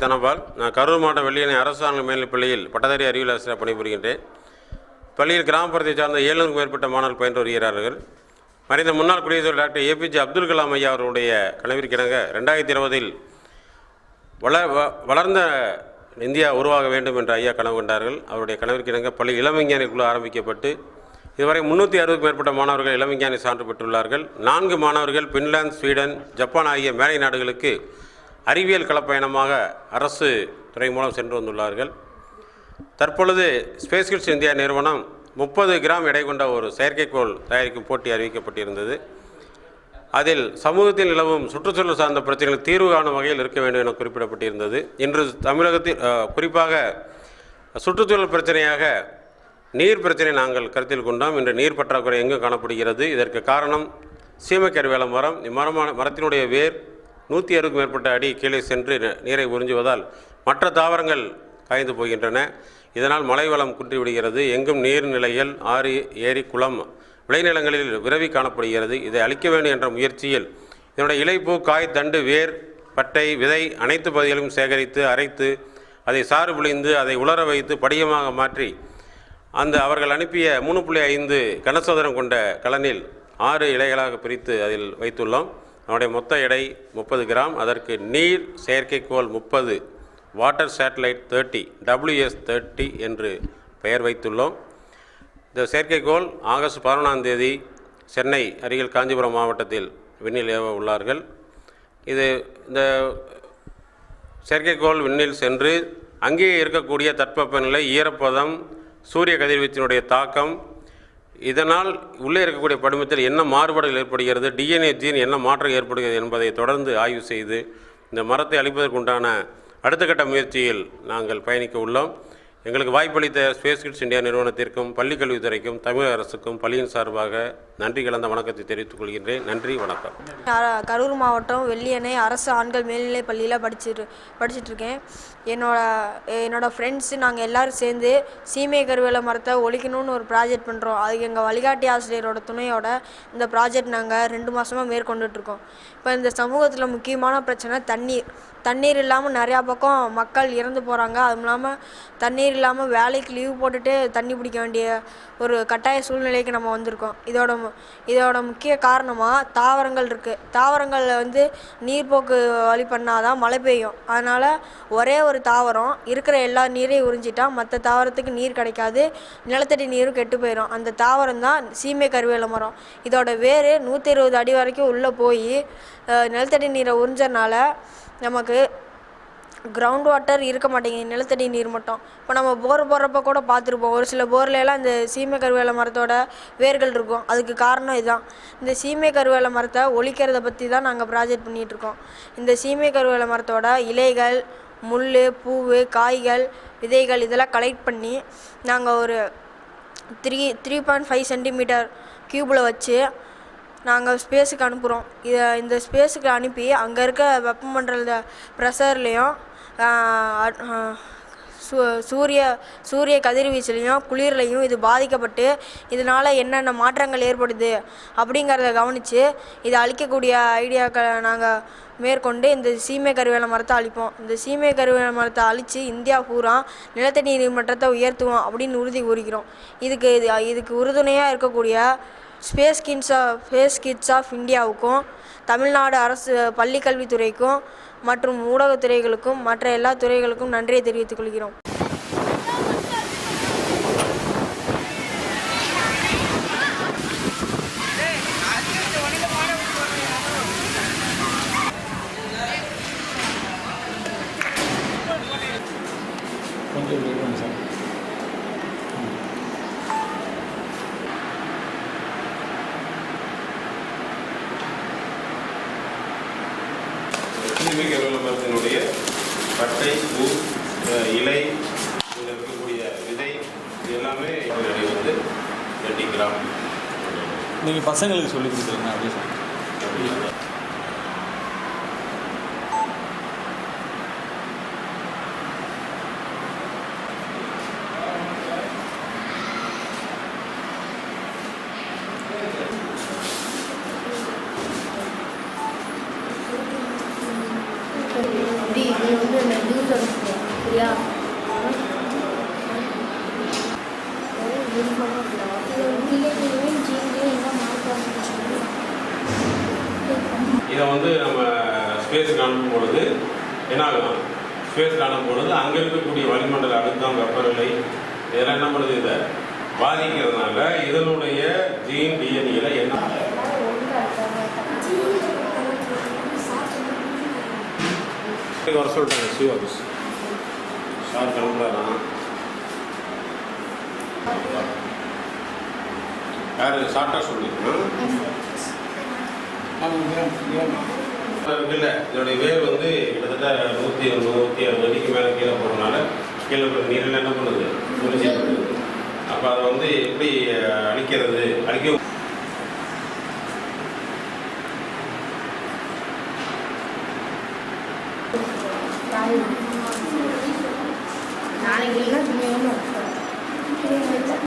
தனபால் நான் கரூர் மாவட்ட வெள்ளியணை அரசு ஆண்கள் பள்ளியில் பட்டதாரி அறிவியல் ஆசிரியர் பணிபுரிகின்றேன். பள்ளியில் கிராமப்புறத்தை சார்ந்த ஏழுநூறுக்கும் மேற்பட்ட மாணவர்கள் பயின்று வருகிறார்கள். மறைந்த முன்னாள் குடியரசுத் தலைவர் டாக்டர் ஏபிஜே அப்துல் கலாம் ஐயா அவர்களுடைய கனவிற்கிணங்க ரெண்டாயிரத்தி இருபதில் வள வ- வளர்ந்த இந்தியா உருவாக வேண்டும் என்று ஐயா கனவு கண்டார்கள். அவருடைய கனவிற்கிணங்க பள்ளி இளவிஞ்ஞானி குழு ஆரம்பிக்கப்பட்டு இதுவரை முன்னூற்றி அறுபதுக்கும் மேற்பட்ட மாணவர்கள் இளவிஞ்ஞானி சான்று பெற்றுள்ளார்கள். நான்கு மாணவர்கள் பின்லாந்து ஸ்வீடன் ஜப்பான் ஆகிய மேலை நாடுகளுக்கு அறிவியல் கலப்பயணமாக அரசு துறை மூலம் சென்று வந்துள்ளார்கள். தற்பொழுது ஸ்பேஸ் கிட்ஸ் இந்தியா நிறுவனம் முப்பது கிராம் எடை கொண்ட ஒரு செயற்கைக்கோள் தயாரிக்கும் போட்டி அறிவிக்கப்பட்டிருந்தது. அதில் சமூகத்தில் நிலவும் சுற்றுச்சூழல் சார்ந்த பிரச்சனைகள் தீர்வு காணும் வகையில் இருக்க வேண்டும் என குறிப்பிடப்பட்டிருந்தது. இன்று தமிழகத்தில் குறிப்பாக சுற்றுச்சூழல் பிரச்சனையாக நீர் பிரச்சனை நாங்கள் கருத்தில் கொண்டோம். இன்று நீர் பற்றாக்குறை எங்கு காணப்படுகிறது. இதற்கு காரணம் சீமைக்கருவேல மரம் இம்மரமான மரத்தினுடைய வேர் நூற்றி அறுபதுக்கும் மேற்பட்ட அடி கீழே சென்று நீரை உறிஞ்சுவதால் மற்ற தாவரங்கள் காய்ந்து போகின்றன. இதனால் மழை வளம் குன்றிவிடுகிறது. எங்கும் நீர்நிலைகள் ஆறு ஏரி குளம் விளைநிலங்களில் விரவி காணப்படுகிறது. இதை அழிக்க வேண்டும் என்ற முயற்சியில் இதனுடைய இலைப்பூ காய் தண்டு வேர் பட்டை விதை அனைத்து பகுதிகளிலும் சேகரித்து அரைத்து அதை சாறு புழிந்து அதை உலர வைத்து படிகமாக மாற்றி அந்த அவர்கள் அனுப்பிய மூணு புள்ளி ஐந்து கனசதுரம் கொண்ட கலனில் ஆறு இலைகளாக பிரித்து அதில் வைத்துள்ளோம். அதனுடைய மொத்த எடை முப்பது கிராம். அதற்கு நீர் செயற்கைக்கோள் முப்பது water satellite thirty W S thirty என்று பெயர் வைத்துள்ளோம். இந்த செயற்கைக்கோள் ஆகஸ்ட் பதினொன்றாம் தேதி சென்னை அருகில் காஞ்சிபுரம் மாவட்டத்தில் விண்ணில் ஏவ உள்ளார்கள். இது இந்த செயற்கைக்கோள் விண்ணில் சென்று அங்கேயே இருக்கக்கூடிய தட்பவெப்பநிலை ஈரப்பதம் சூரிய கதிர்வீச்சினுடைய தாக்கம் இதனால் உள்ளே இருக்கக்கூடிய படிமத்தில் என்ன மாறுபாடுகள் ஏற்படுகிறது டிஎன்ஏ ஜீன் என்ன மாற்றம் ஏற்படுகிறது என்பதை தொடர்ந்து ஆய்வு செய்து இந்த மரத்தை அழிப்பதற்குண்டான அடுத்த கட்ட முயற்சியில் நாங்கள் பயணிக்க உள்ளோம். எங்களுக்கு வாய்ப்பளித்த ஸ்பேஸ் கிட்ஸ் இந்தியா நிறுவனத்திற்கும் பள்ளிக்கல்வித்துறைக்கும் தமிழக அரசுக்கும் பள்ளியின் சார்பாக நன்றி கலந்த வணக்கத்தை தெரிவித்துக் கொள்கின்றேன். நன்றி வணக்கம். கரூர் மாவட்டம் வெள்ளியணை அரசு ஆண்கள் மேல்நிலை பள்ளியில் படிச்சுட்டு படிச்சுட்டு இருக்கேன் என்னோட என்னோட ஃப்ரெண்ட்ஸு நாங்கள் எல்லோரும் சேர்ந்து சீமை கருவேல மரத்தை ஒழிக்கணும்னு ஒரு ப்ராஜெக்ட் பண்ணுறோம் அதுக்கு எங்கள் வழிகாட்டி ஆசிரியரோட துணையோட இந்த ப்ராஜெக்ட் நாங்கள் ரெண்டு மாதமாக மேற்கொண்டுட்ருக்கோம். இப்போ இந்த சமூகத்தில் முக்கியமான பிரச்சனை தண்ணீர். தண்ணீர் இல்லாமல் நிறையா பக்கம் மக்கள் இறந்து போகிறாங்க அதுவும் இல்லாமல் தண்ணீர் இல்லாமல் வேலைக்கு லீவ் போட்டுட்டு தண்ணி பிடிக்க வேண்டிய ஒரு கட்டாய சூழ்நிலைக்கு நம்ம வந்திருக்கோம். இதோட இதோட முக்கிய காரணமாக தாவரங்கள் இருக்குது தாவரங்களில் வந்து நீர்ப்போக்கு வழி பண்ணாதான் மழை பெய்யும். அதனால் ஒரே ஒரு தாவரம் இருக்கிற எல்லா நீரையும் உறிஞ்சிட்டா மற்ற தாவரத்துக்கு நீர் கிடைக்காது. நிலத்தடி நீரும் கெட்டு போயிடும் அந்த தாவரம் தான் சீமை கருவேல மரம். இதோட வேர் நூற்றி இருபது அடி வரைக்கும் உள்ளே போய் நிலத்தடி நீரை உறிஞ்சனால நமக்கு கிரவுண்ட் வாட்டர் இருக்க மாட்டேங்குது நிலத்தடி நீர் மட்டும். இப்போ நம்ம போர் போடுறப்ப கூட பார்த்துருப்போம். ஒரு சில போர்ல இந்த சீமை கருவேல மரத்தோட வேர்கள் இருக்கும். அதுக்கு காரணம் இதுதான் இந்த சீமை கருவேல மரத்தை ஒழிக்கிறத பற்றி தான் நாங்கள் ப்ராஜெக்ட் பண்ணிகிட்ருக்கோம் இந்த சீமை கருவேல மரத்தோட இலைகள் முள் பூவு காய்கள் விதைகள் இதெல்லாம் கலெக்ட் பண்ணி நாங்கள் ஒரு three three point five centimetre க்யூப்பில் வச்சு நாங்கள் ஸ்பேஸுக்கு அனுப்புகிறோம். இதை இந்த ஸ்பேஸுக்கு அனுப்பி அங்கே இருக்க வெப்பமண்டல ப்ரெஷர்லேயும் சூ சூரிய சூரிய கதிர்வீச்சுலையும் குளிர்லையும் இது பாதிக்கப்பட்டு இதனால் என்னென்ன மாற்றங்கள் ஏற்படுது அப்படிங்கிறத கவனித்து இதை அழிக்கக்கூடிய ஐடியாக்களை நாங்கள் மேற்கொண்டு இந்த சீமை கருவேல மரத்தை அழிப்போம். இந்த சீமை கருவேல மரத்தை அழித்து இந்தியா பூரா நிலத்தடி நீர் மட்டத்தை உயர்த்துவோம் அப்படின்னு உறுதி கூறுகிறோம். இதுக்கு இது இதுக்கு உறுதுணையாக இருக்கக்கூடிய space kids of space kids of இந்தியாவுக்கும் தமிழ்நாடு அரசு பள்ளிக்கல்வித்துறைக்கும் மற்றும் ஊடகத்துறைகளுக்கும் மற்ற எல்லா துறைகளுக்கும் நன்றியை தெரிவித்துக் கொள்கிறோம். கருவேல மரத்தினுடைய பட்டை பூ இலை இதில் இருக்கக்கூடிய விதை இது எல்லாமே எடை வந்து ரெண்டு கிராம் நீங்கள் பசங்களுக்கு சொல்லி கொடுத்துருங்க அப்படியே சார் நீ வந்து அந்த ஜூஸை சரியா இதை வந்து நம்ம ஸ்பேஸுக்கு அனுப்பும் பொழுது என்ன ஆகலாம் ஸ்பேஸுக்கு அனுப்பும் பொழுது அங்கே இருக்கக்கூடிய வளிமண்டல அழுத்தம் வெப்பநிலை இதெல்லாம் என்ன பண்ணுது இதை? பாதிக்கிறதுனால இதனுடைய ஜீன் டிஎன்ஏல என்ன வர சொல்லிட்டாங்க சிஓ ஆஃபீஸ் சார் கிளம்புறாராம் யார் ஷார்ட்டாக சொல்லிருக்கணும் இல்லை இதோடைய வேர் வந்து கிட்டத்தட்ட நூற்றி நூற்றி அறுபது அடிக்கு மேலே கீழே போகிறதுனால கீழே நீரில் என்ன பண்ணுது முடிஞ்சிருக்குது அப்போ அதை வந்து எப்படி அழிக்கிறது அழிக்க నాలుగు ఇల్లు మేము